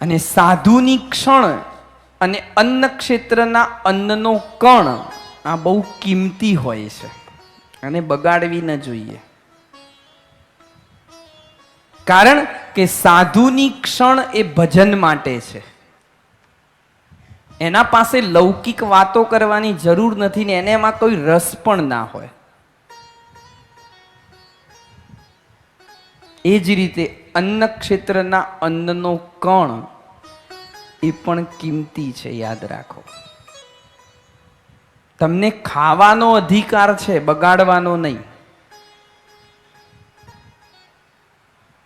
અને સાધુની ક્ષણ અને અન્ન ક્ષેત્રના અન્નનો કણ આ બહુ કિંમતી હોય છે અને બગાડવી ન જોઈએ. કારણ કે સાધુની ક્ષણ એ ભજન માટે છે. એના પાસે લૌકિક વાતો કરવાની જરૂર નથી ને એને એમાં કોઈ રસ પણ ના હોય. એ જ રીતે અન્ન ક્ષેત્રના અન્નનો કણ એ પણ કિંમતી છે, યાદ રાખો. તમને ખાવાનો અધિકાર છે, બગાડવાનો નહીં.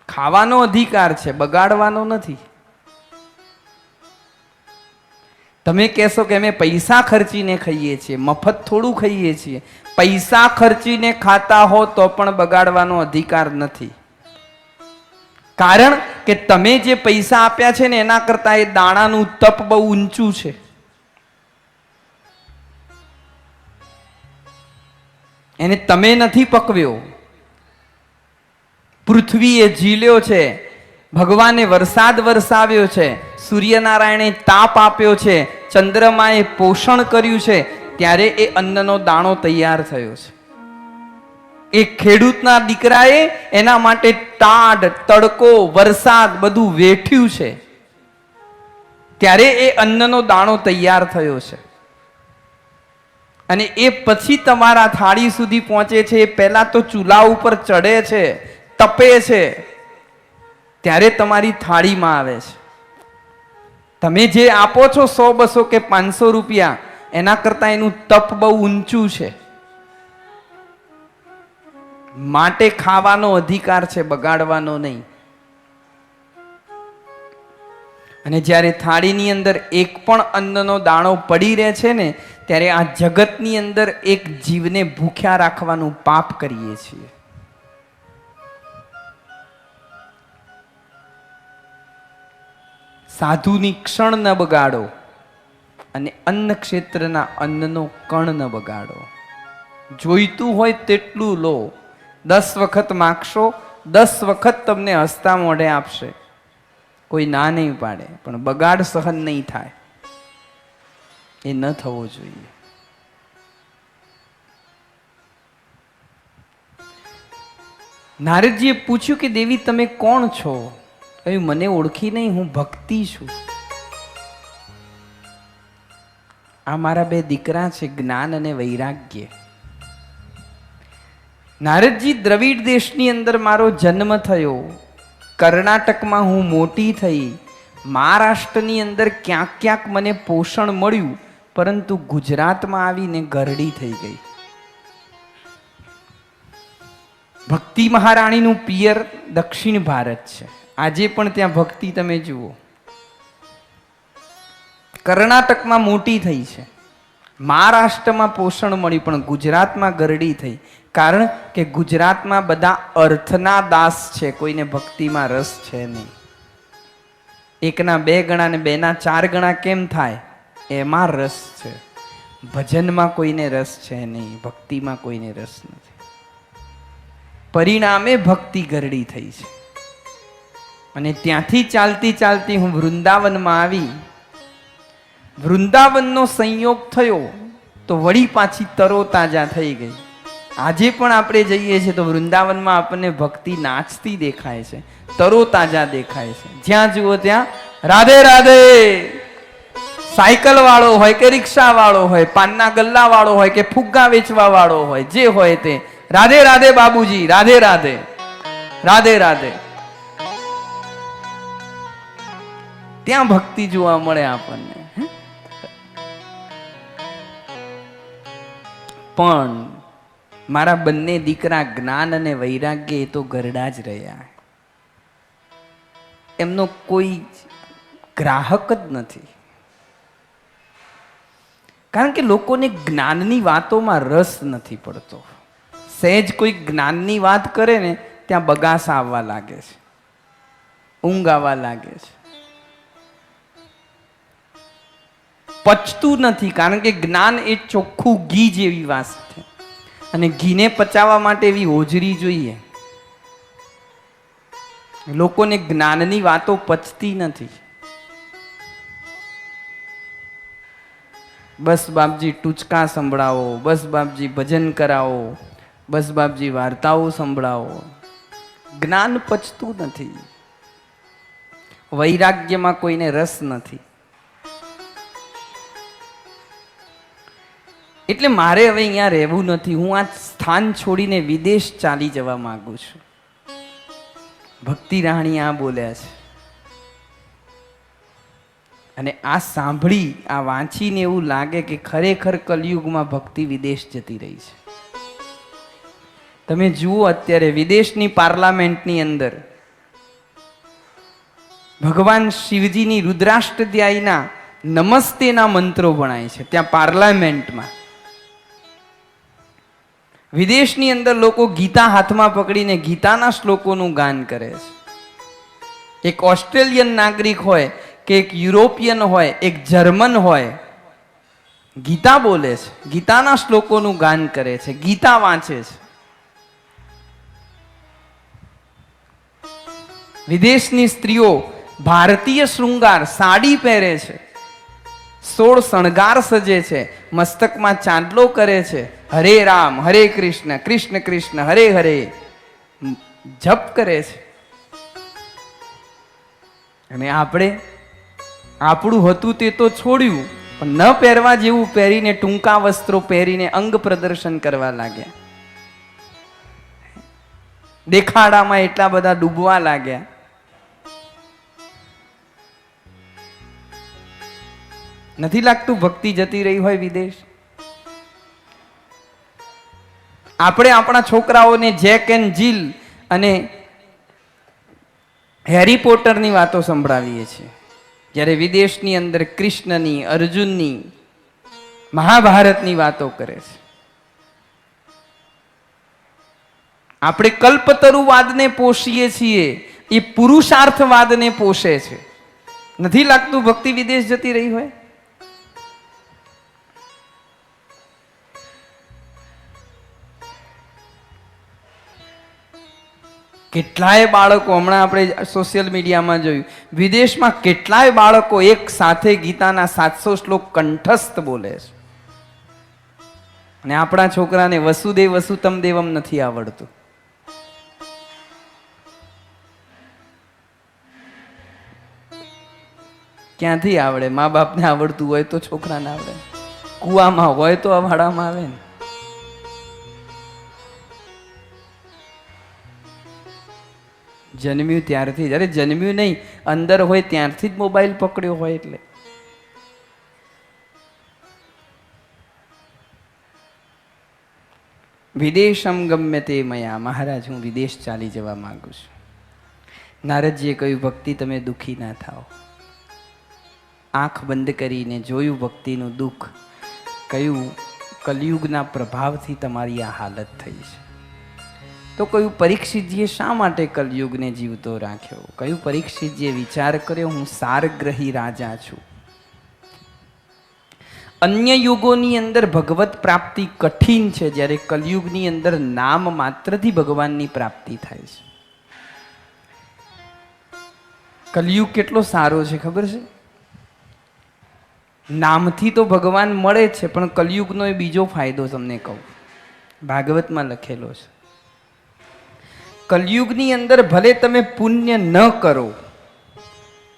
ખાવાનો અધિકાર છે, બગાડવાનો નથી. તમે કહેશો કે અમે પૈસા ખર્ચીને ખાઈએ છીએ, મફત થોડું ખાઈએ છીએ. પૈસા ખર્ચીને ખાતા હો તો પણ બગાડવાનો અધિકાર નથી. કારણ કે તમે જે પૈસા આપ્યા છે ને એના કરતા એ દાણાનું તપ બહુ ઊંચું છે. એને તમે નથી પકવ્યો. પૃથ્વીએ ઝીલ્યો છે. ભગવાને વરસાદ વરસાવ્યો છે. સૂર્યનારાયણે તાપ આપ્યો છે. ચંદ્રમાએ પોષણ કર્યું છે. ત્યારે એ અન્નનો દાણો તૈયાર થયો છે. એ ખેડૂતના દીકરાએ એના માટે ટાઢ તડકો, વરસાદ બધું વેઠ્યું છે. ત્યારે એ અન્નનો દાણો તૈયાર થયો છે. અને એ પછી તમારા થાળી સુધી પહોંચે છે, એ પહેલાં તો ચૂલા ઉપર ચડે છે, તપે છે, ત્યારે તમારી થાળીમાં આવે છે. તમે જે આપો છો સો બસો કે પાંચસો રૂપિયા, એના કરતાં એનું તપ બહુ ઊંચું છે. માટે ખાવાનો અધિકાર છે, બગાડવાનો નહીં. અને જ્યારે થાળીની અંદર એક પણ અન્નનો દાણો પડી રહે છે ને, ત્યારે આ જગતની અંદર એક જીવને ભૂખ્યા રાખવાનું પાપ કરીએ છીએ. સાધુની ક્ષણ ન બગાડો અને અન્ન ક્ષેત્રના અન્નનો કણ ન બગાડો. જોઈતું હોય તેટલું લો. દસ વખત માગશો, દસ વખત તમને હસતા મોઢે આપશે. કોઈ ના નહીં પાડે, પણ બગાડ સહન નહીં થાય. એ ન થવો જોઈએ. નારદજીએ પૂછ્યું કે, દેવી, તમે કોણ છો? કહ્યું, મને ઓળખી નહીં, હું ભક્તિ છું. આ મારા બે દીકરા છે, જ્ઞાન અને વૈરાગ્ય. નારદજી દ્રવિડ દેશની અંદર મારો જન્મ થયો. કર્ણાટકમાં હું મોટી થઈ. મહારાષ્ટ્રની અંદર ક્યાંક ક્યાંક મને પોષણ મળ્યું, પરંતુ ગુજરાતમાં આવીને ગરડી થઈ ગઈ. ભક્તિ મહારાણીનું પિયર દક્ષિણ ભારત છે. આજે પણ ત્યાં ભક્તિ તમે જુઓ. કર્ણાટકમાં મોટી થઈ છે. મહારાષ્ટ્રમાં પોષણ મળ્યું પણ ગુજરાતમાં ગરડી થઈ. કારણ કે ગુજરાતમાં બધા અર્થના દાસ છે, કોઈને ભક્તિમાં રસ છે નહીં. એકના બે ગણા ને બેના ચાર ગણા કેમ થાય? એમાં રસ છે. ભજનમાં કોઈને રસ છે નહીં, ભક્તિમાં કોઈને રસ નથી. પરિણામે ભક્તિ ગરડી થઈ છે. અને ત્યાંથી ચાલતી ચાલતી હું વૃંદાવનમાં આવી. વૃંદાવનનો સંયોગ થયો તો વળી પાછી તરો તાજા થઈ ગઈ. આજે પણ આપણે જઈએ છીએ તો વૃંદાવનમાં આપણને ભક્તિ નાચતી દેખાય છે તરો તાજા દેખાય છે. જ્યાં જુઓ ત્યાં રાધે રાધે. સાયકલ વાળો હોય કે રિક્ષા વાળો હોય, પાનના ગલ્લા વાળો હોય કે ફુગ્ગા વેચવા વાળો હોય, જે હોય તે. રાધે રાધે બાબુજી, રાધે રાધે. રાધે રાધે. ત્યાં ભક્તિ જોવા મળે આપણને પણ મારા બંને દીકરા જ્ઞાન અને વૈરાગ્ય એ તો ગરડા જ રહ્યા. એમનો કોઈ ગ્રાહક જ નથી. કારણ કે લોકોને જ્ઞાનની વાતોમાં રસ નથી પડતો. સહેજ કોઈ જ્ઞાનની વાત કરે ને, ત્યાં બગાસા આવવા લાગે છે. ઊંઘ આવવા લાગે છે. પચતું નથી, કારણ કે જ્ઞાન એ ચોખ્ખું ઘી જેવી છે અને ઘીને પચાવવા માટે એવી હોજરી જોઈએ. લોકોને જ્ઞાનની વાતો પચતી નથી. બસ બાપજી ટૂચકા સંભળાવો, બસ બાપજી ભજન કરાવો, બસ બાપજી વાર્તાઓ સંભળાવો. જ્ઞાન પચતું નથી. વૈરાગ્યમાં કોઈને રસ નથી. એટલે મારે હવે અહીંયા રહેવું નથી. હું આ સ્થાન છોડીને વિદેશ ચાલી જવા માંગુ છું. ભક્તિ રાણી આ બોલ્યા છે. અને આ સાંભળી, આ વાંચીને એવું લાગે કે ખરેખર કલયુગમાં ભક્તિ વિદેશ જતી રહી છે. તમે જુઓ અત્યારે વિદેશની પાર્લામેન્ટની અંદર ભગવાન શિવજીની રુદ્રાષ્ટ્રધ્યાયના નમસ્તેના મંત્રો ભણાય છે. ત્યાં પાર્લામેન્ટમાં વિદેશની અંદર લોકો ગીતા હાથમાં પકડીને ગીતાના શ્લોકોનું ગાન કરે છે. એક ઓસ્ટ્રેલિયન નાગરિક હોય કે એક યુરોપિયન હોય, એક જર્મન હોય, ગીતા બોલે છે. ગીતાના શ્લોકોનું ગાન કરે છે. ગીતા વાંચે છે. વિદેશની સ્ત્રીઓ ભારતીય શૃંગાર, સાડી પહેરે છે. સોળ શણગાર સજે છે, મસ્તકમાં ચાંદલો કરે છે. હરે રામ, હરે કૃષ્ણ કૃષ્ણ કૃષ્ણ, હરે હરે. જપ કરે છે. અને આપણે આપણું હતું તે તો છોડ્યું, પણ ન પહેરવા જેવું પહેરીને ટૂંકા વસ્ત્રો પહેરીને અંગ પ્રદર્શન કરવા લાગ્યા. દેખાડામાં એટલા બધા ડૂબવા લાગ્યા. નથી લાગતું ભક્તિ જતી રહી હોય વિદેશ? આપણે આપણા છોકરાઓને જેક એન્ડ જીલ અને હેરી પોટરની વાતો સંભળાવીએ છીએ. જ્યારે વિદેશની અંદર કૃષ્ણની, અર્જુનની, મહાભારતની વાતો કરે છે. આપણે કલ્પતરુવાદને પોષીએ છીએ. એ પુરુષાર્થવાદને પોષે છે. નથી લાગતું ભક્તિ વિદેશ જતી રહી હોય? કેટલાય બાળકો, હમણાં આપણે સોશિયલ મીડિયામાં જોયું, વિદેશમાં કેટલાય બાળકો એક સાથે ગીતાના સાતસો શ્લોક કંઠસ્થ બોલે છે. અને આપણા છોકરાને વસુદેવ વસુતમ દેવમ નથી આવડતું. ક્યાંથી આવડે? મા બાપને આવડતું હોય તો છોકરાને આવડે. કુવામાં હોય તો અવાડામાં આવે ને. જન્મ્યું ત્યારથી જ. અરે જન્મ્યું નહીં, અંદર હોય ત્યારથી જ મોબાઈલ પકડ્યો હોય એટલે. વિદેશમ ગમે તે મયા. મહારાજ, હું વિદેશ ચાલી જવા માંગુ છું. નારદજીએ કહ્યું, ભક્તિ તમે દુઃખી ના થાઓ. આંખ બંધ કરીને જોયું ભક્તિનું દુઃખ. કયું કલયુગના પ્રભાવથી તમારી આ હાલત થઈ છે. તો કયું પરીક્ષિતજીએ શા માટે કલયુગને જીવતો રાખ્યો? કયું પરીક્ષિતજીએ વિચાર કર્યો? હું સારગ્રહી રાજા છું. અન્ય યુગોની અંદર ભગવત પ્રાપ્તિ કઠિન છે, જ્યારે કલયુગની અંદર નામ માત્રથી ભગવાનની પ્રાપ્તિ થાય છે. કલયુગ કેટલો સારો છે, ખબર છે? નામથી તો ભગવાન મળે છે, પણ કલયુગનો એ બીજો ફાયદો તમને કહું. ભાગવતમાં લખેલો છે. કલયુગની અંદર ભલે તમે પુણ્ય ન કરો,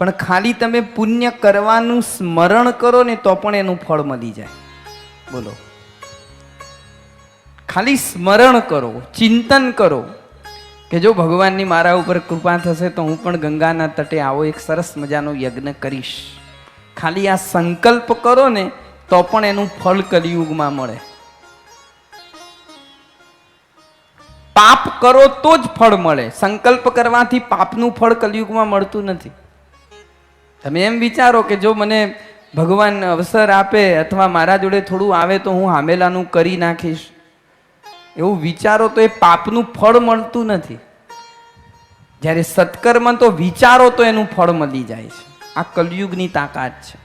પણ ખાલી તમે પુણ્ય કરવાનું સ્મરણ કરો ને તો પણ એનું ફળ મળી જાય. બોલો. ખાલી સ્મરણ કરો, ચિંતન કરો કે જો ભગવાનની મારા ઉપર કૃપા થશે તો હું પણ ગંગાના તટે આવો એક સરસ મજાનો યજ્ઞ કરીશ. ખાલી આ સંકલ્પ કરો ને તો પણ એનું ફળ કલિયુગમાં મળે. પાપ કરો તો જ ફળ મળે. સંકલ્પ કરવાથી પાપનું ફળ કલયુગમાં મળતું નથી. તમે એમ વિચારો કે જો મને ભગવાન અવસર આપે અથવા મારા જોડે થોડું આવે તો હું હામેલાનું કરી નાખીશ. એવું વિચારો તો એ પાપનું ફળ મળતું નથી. જ્યારે સત્કર્મ તો વિચારો તો એનું ફળ મળી જાય છે. આ કલયુગની તાકાત છે.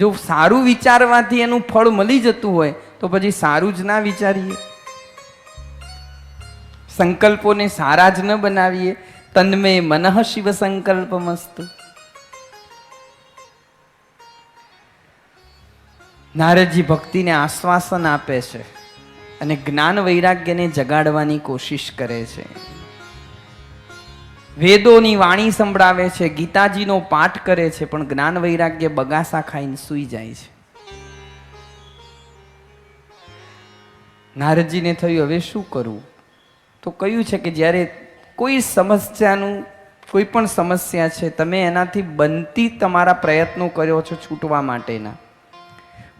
જો સારું વિચારવાથી એનું ફળ મળી જતું હોય તો પછી સારું જ ના વિચારીએ. સંકલ્પોને સારા જ ન બનાવીએ તન્મે મનઃ શિવ સંકલ્પ મસ્ત. નારદજી ભક્તિને આશ્વાસન આપે છે અને જ્ઞાન વૈરાગ્યને જગાડવાની કોશિશ કરે છે. વેદોની વાણી સંભળાવે છે, ગીતાજીનો પાઠ કરે છે, પણ જ્ઞાન વૈરાગ્ય બગાસા ખાઈને સૂઈ જાય છે. નારદજીને થયું, હવે શું કરવું તો કહ્યું છે કે જ્યારે કોઈ સમસ્યાનું કોઈ પણ સમસ્યા છે, તમે એનાથી બનતી તમારા પ્રયત્નો કર્યો છો છૂટવા માટેના.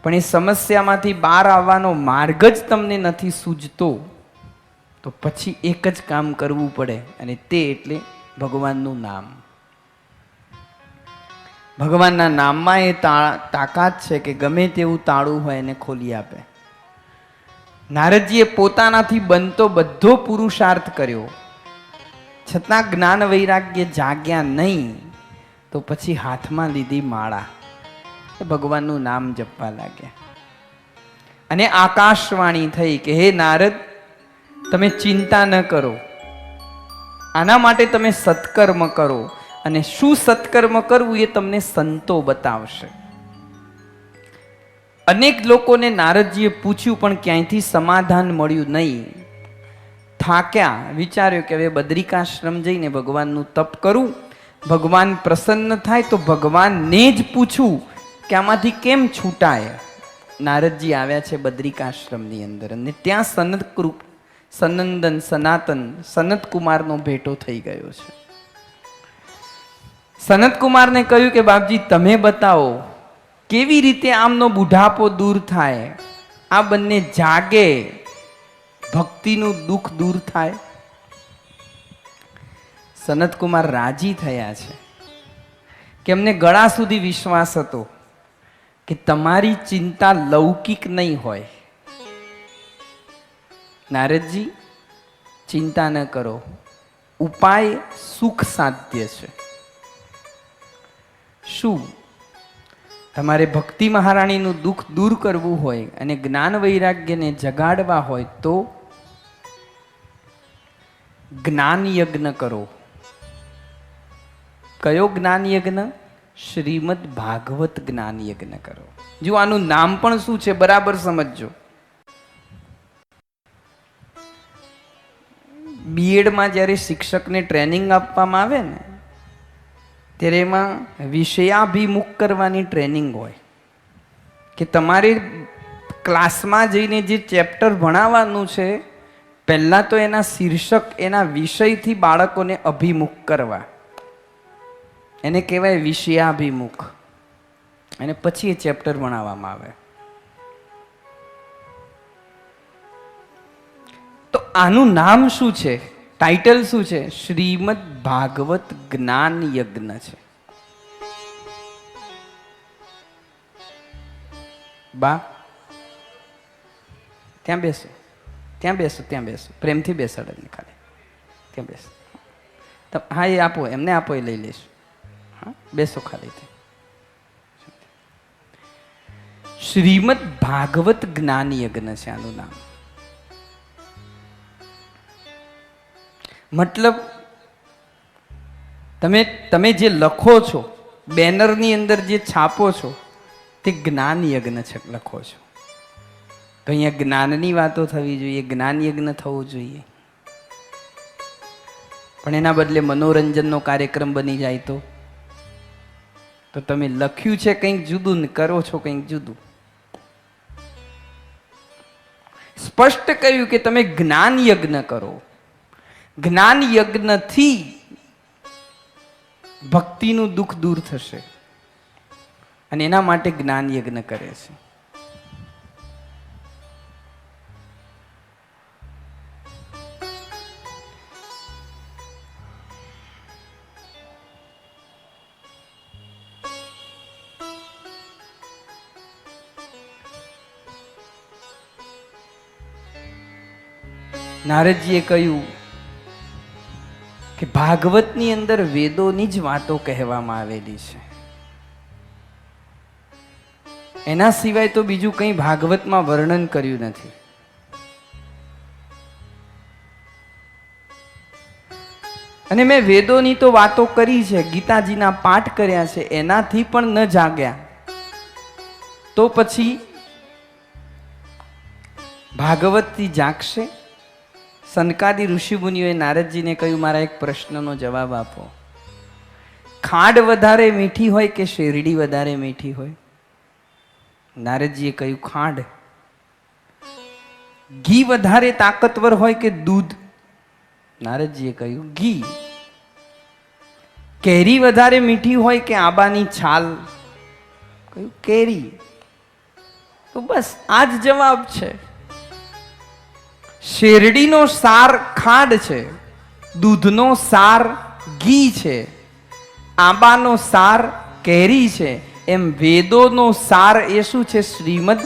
પણ એ સમસ્યામાંથી બહાર આવવાનો માર્ગ જ તમને નથી સૂજતો, તો પછી એક જ કામ કરવું પડે, અને તે એટલે ભગવાનનું નામ. ભગવાનના નામમાં એ તાકાત છે કે ગમે તેવું તાળું હોય એને ખોલી આપે. નારદજીએ પોતાનાથી બનતો બધો પુરુષાર્થ કર્યો. છતાં જ્ઞાન વૈરાગ્ય જાગ્યા નહીં, તો પછી હાથમાં લીધી માળા. એ ભગવાનનું નામ જપવા લાગ્યા. અને આકાશવાણી થઈ કે, હે નારદ, તમે ચિંતા ન કરો. આના માટે તમે સત્કર્મ કરો અને શું સત્કર્મ કરવું એ તમને સંતો બતાવશે. અનેક લોકોને નારદજીએ પૂછ્યું, પણ ક્યાંયથી સમાધાન મળ્યું નહીં? થાક્યા, વિચાર્યું કે હવે બદ્રિકાશ્રમ જઈને ભગવાનનું તપ કરું. ભગવાન પ્રસન્ન થાય તો ભગવાનને જ પૂછું કે આમાંથી કેમ છૂટાય. નારદજી આવ્યા છે બદ્રિકાશ્રમની અંદર અને ત્યાં સનત કૃપ સનંદન, સનાતન સનત કુમારનો ભેટો થઈ ગયો છે. સનત કુમારને કહ્યું કે, બાપજી, તમે બતાવો કેવી રીતે આમનો બુઢાપો દૂર થાય? આ બંને જાગે, ભક્તિનું દુઃખ દૂર થાય. સનતકુમાર રાજી થયા છે કે એમને ગળા સુધી વિશ્વાસ હતો કે તમારી ચિંતા લૌકિક નહીં હોય. નારદજી, ચિંતા ન કરો. ઉપાય સુખ સાધ્ય છે. શું તમારે ભક્તિ મહારાણીનું દુઃખ દૂર કરવું હોય અને જ્ઞાન વૈરાગ્યને જગાડવા હોય તો જ્ઞાન યજ્ઞ કરો. કયો જ્ઞાન યજ્ઞ? શ્રીમદ ભાગવત જ્ઞાન યજ્ઞ કરો. જો આનું નામ પણ શું છે બરાબર સમજજો. બીએડમાં જ્યારે શિક્ષકને ટ્રેનિંગ આપવામાં આવે ને ત્યારે એમાં વિષયાભિમુખ કરવાની ટ્રેનિંગ હોય. કે તમારે ક્લાસમાં જઈને જે ચેપ્ટર ભણાવવાનું છે, પહેલાં તો એના શીર્ષક, એના વિષયથી બાળકોને અભિમુખ કરવા. એને કહેવાય વિષયાભિમુખ. અને પછી એ ચેપ્ટર ભણાવવામાં આવે. તો આનું નામ શું છે? ટાઇટલ શું છે? શ્રીમદ ભાગવત જ્ઞાન યજ્ઞ છે. બા, ત્યાં બેસો. ત્યાં બેસો ત્યાં બેસો. પ્રેમથી બેસાડે ને ખાલી. ત્યાં બેસો. હા, એ આપો, એમને આપો, એ લઈ લઈશું. હા, બેસો ખાલી શ્રીમદ ભાગવત જ્ઞાન યજ્ઞ છે આનું નામ. મતલબ તમે તમે જે લખો છો, બેનરની અંદર જે છાપો છો, તે જ્ઞાન યજ્ઞ છે, લખો છો. તો અહીંયા જ્ઞાનની વાતો થવી જોઈએ જ્ઞાન યજ્ઞ થવું જોઈએ. પણ એના બદલે મનોરંજનનો કાર્યક્રમ બની જાય તો? તો તમે લખ્યું છે કંઈક જુદું ને કરો છો કંઈક જુદું. સ્પષ્ટ કહ્યું કે તમે જ્ઞાન યજ્ઞ કરો. જ્ઞાન યજ્ઞથી ભક્તિનું દુઃખ દૂર થશે. અને એના માટે જ્ઞાન યજ્ઞ કરે છે. નારદજીએ કહ્યું કે ભાગવતની અંદર વેદોની જ વાતો કહેવામાં આવેલી છે. એના સિવાય તો બીજું કંઈ ભાગવતમાં વર્ણન કર્યું નથી. અને મેં વેદોની તો વાતો કરી છે, ગીતાજીના પાઠ કર્યા છે, એનાથી પણ ન જાગ્યા. તો પછી ભાગવતથી જાગશે? સનકાદી ઋષિમુનિઓએ નારદજીને કહ્યું, મારા એક પ્રશ્નનો જવાબ આપો. ખાંડ વધારે મીઠી હોય કે શેરડી વધારે મીઠી હોય? નારદજીએ કહ્યું, ખાંડ. ઘી વધારે તાકતવર હોય કે દૂધ? નારદજીએ કહ્યું, ઘી. કેરી વધારે મીઠી હોય કે આંબાની છાલ? કહ્યું, કેરી. તો બસ, આ જ જવાબ છે. શેરડીનો સાર ખાંડ છે, દૂધનો સાર ઘી છે, આંબાનો સાર કેરી છે, એમ વેદોનો સાર એ શું છે? શ્રીમદ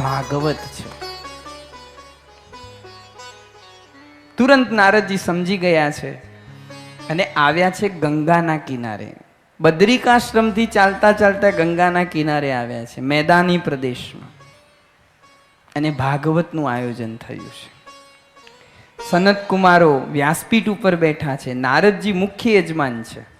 ભાગવત છે. તુરંત નારદજી સમજી ગયા છે અને આવ્યા છે ગંગાના કિનારે. બદ્રિકાશ્રમથી ચાલતા ચાલતા ગંગાના કિનારે આવ્યા છે, મેદાની પ્રદેશમાં. અને ભાગવતનું આયોજન થયું છે. સનત કુમારો વ્યાસપીઠ ઉપર બેઠા છે. નારદજી મુખ્ય યજમાન છે.